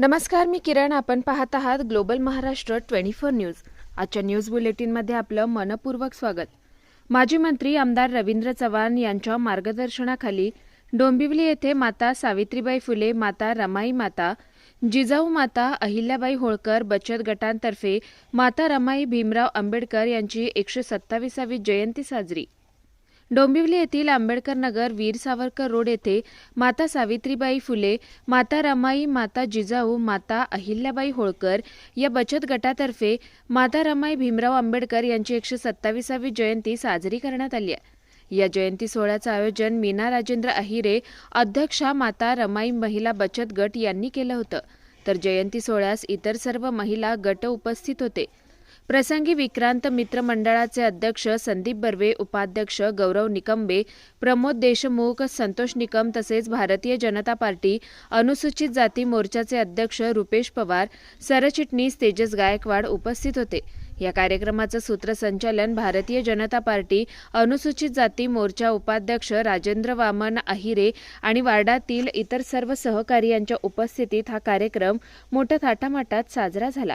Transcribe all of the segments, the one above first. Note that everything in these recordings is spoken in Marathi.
नमस्कार मी किरण. आपण पाहत आहात global Maharashtra twenty four news. आजच्या न्यूज बुलेटिनमध्ये आपलं मनपूर्वक स्वागत. माजी मंत्री आमदार रवींद्र चव्हाण यांच्या मार्गदर्शनाखाली डोंबिवली येथे माता सावित्रीबाई फुले माता रमाई माता जिजाऊ माता अहिल्याबाई होळकर बचत गटांतर्फे माता रमाई भीमराव आंबेडकर यांची एकशे सत्तावीसावी जयंती साजरी. डोंबिवली येथील आंबेडकर नगर वीर सावरकर रोड येथे माता सावित्रीबाई फुले माता रमाई माता जिजाऊ माता अहिल्याबाई होळकर या बचत गटातर्फे माता रमाई भीमराव आंबेडकर यांची एकशे सत्तावीसावी जयंती साजरी करण्यात आली आहे. या जयंती सोहळ्याचं आयोजन मीना राजेंद्र अहिरे अध्यक्षा माता रमाई महिला बचत गट यांनी केलं होतं. तर जयंती सोहळ्यास इतर सर्व महिला गट उपस्थित होते. प्रसंगी विक्रांत मित्र मंडळाचे अध्यक्ष संदीप बर्वे उपाध्यक्ष गौरव निकंबे प्रमोद देशमुख संतोष निकम तसेच भारतीय जनता पार्टी अनुसूचित जाती मोर्चाचे अध्यक्ष रुपेश पवार सरचिटणीस तेजस गायकवाड उपस्थित होते. या कार्यक्रमाचं सूत्रसंचालन भारतीय जनता पार्टी अनुसूचित जाती मोर्चा उपाध्यक्ष राजेंद्र वामन अहिरे आणि वार्डातील इतर सर्व सहकारी यांच्या उपस्थितीत हा कार्यक्रम मोठ्या थाटामाटात साजरा झाला.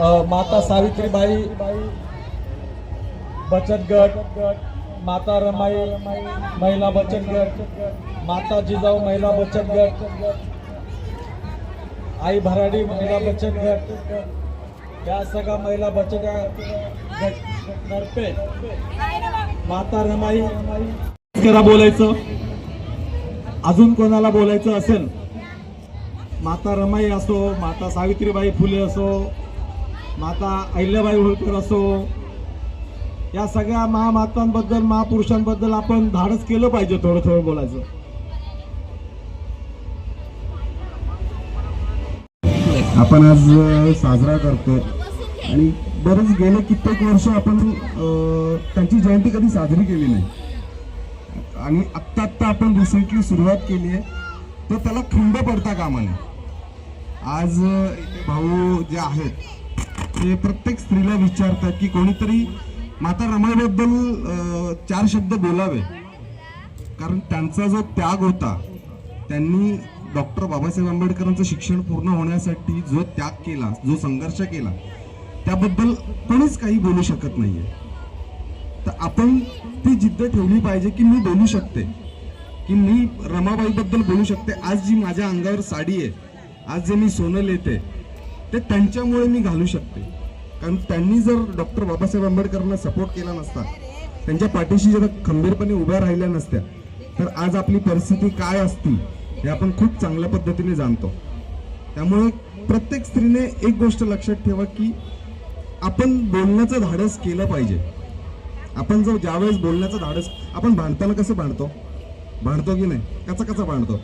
माता सावित्रीबाई बचत गट माता रमाई महिला बचत गट माता जिजाऊ महिला बचत गट आई भराडी महिला बचत गट या सगळ्या महिला बचत गटतर्फे माता रमाई करा बोलायचं. अजून कोणाला बोलायचं असेल? माता रमाई असो माता सावित्रीबाई फुले असो माता अहिल्याबाई होळकर असो या सगळ्या महामातांबद्दल महापुरुषांबद्दल आपण धाडस केलं पाहिजे थोडं थोडं बोलायचं. आपण आज साजरा करतो आणि बरेच गेले कित्येक वर्ष आपण त्यांची जयंती कधी साजरी केली नाही. आणि आत्ता आत्ता आपण रिसेंटली सुरुवात केली आहे. तर त्याला खंड पडता कामा नये. आज भाऊ जे आहेत ते प्रत्येक स्त्रीला विचारतात की कोणीतरी माता रमाईबद्दल चार शब्द बोलावे. कारण त्यांचा जो त्याग होता त्यांनी डॉक्टर बाबासाहेब आंबेडकरांचं शिक्षण पूर्ण होण्यासाठी जो त्याग केला जो संघर्ष केला त्याबद्दल कोणीच काही बोलू शकत नाहीये. तर आपण ती जिद्द ठेवली पाहिजे की मी बोलू शकते की मी रमाबाईबद्दल बोलू शकते. आज जी माझ्या अंगावर साडी आहे आज जे मी सोनं लेते ते त्यांच्यामुळे मी घालू शकते. कारण त्यांनी जर डॉक्टर बाबासाहेब आंबेडकरांना सपोर्ट केला नसता त्यांच्या पाठीशी जर खंबीरपणे उभ्या राहिल्या नसत्या तर आज आपली परिस्थिती काय असती हे आपण खूप चांगल्या पद्धतीने जाणतो. त्यामुळे प्रत्येक स्त्रीने एक गोष्ट लक्षात ठेवा की आपण बोलण्याचं धाडस केलं पाहिजे. आपण जर ज्यावेळेस बोलण्याचं धाडस आपण भांडताना कसं भांडतो? भांडतो की नाही? कसा कसा भांडतो.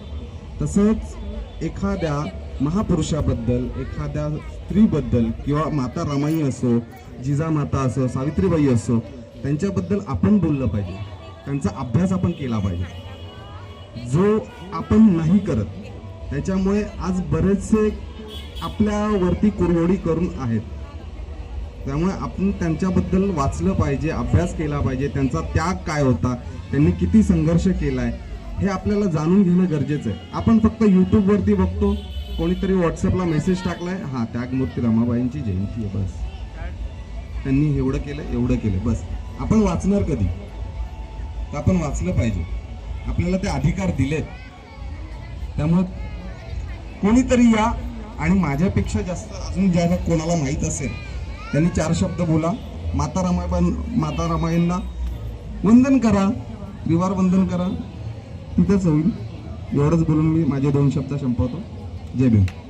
तसंच एखाद्या महापुरुषाबद्दल एखाद्या स्त्रीबद्दल किंवा माता रमाई असो जिजामाता असो सावित्रीबाई असो त्यांच्याबद्दल आपण बोललं पाहिजे. त्यांचा अभ्यास आपण केला पाहिजे. जो आपण नाही करत त्याच्यामुळे आज बरेचसे आपल्यावरती कुरवडी करून आहेत. त्यामुळे आपण त्यांच्याबद्दल वाचलं पाहिजे अभ्यास केला पाहिजे त्यांचा त्याग काय होता त्यांनी किती संघर्ष केला आहे हे आपल्याला जाणून घेणं गरजेचं आहे. आपण फक्त यूट्यूबवरती बघतो कोणीतरी व्हॉट्सअपला मेसेज टाकलाय. हा त्यागमूर्ती रमाबाईंची जयंती आहे बस. त्यांनी एवढं केलं एवढं केलं बस. आपण वाचणार कधी? तर आपण वाचलं पाहिजे. आपल्याला ते अधिकार दिलेत. त्यामुळं कोणीतरी या आणि माझ्यापेक्षा जास्त अजून ज्या कोणाला माहीत असेल त्यांनी चार शब्द बोला. माता रमाबाई माता रमाईंना वंदन करा. त्रिवार वंदन करा. तिथंच होईल. एवढंच बोलून मी माझे दोन शब्द संपवतो. जय भीम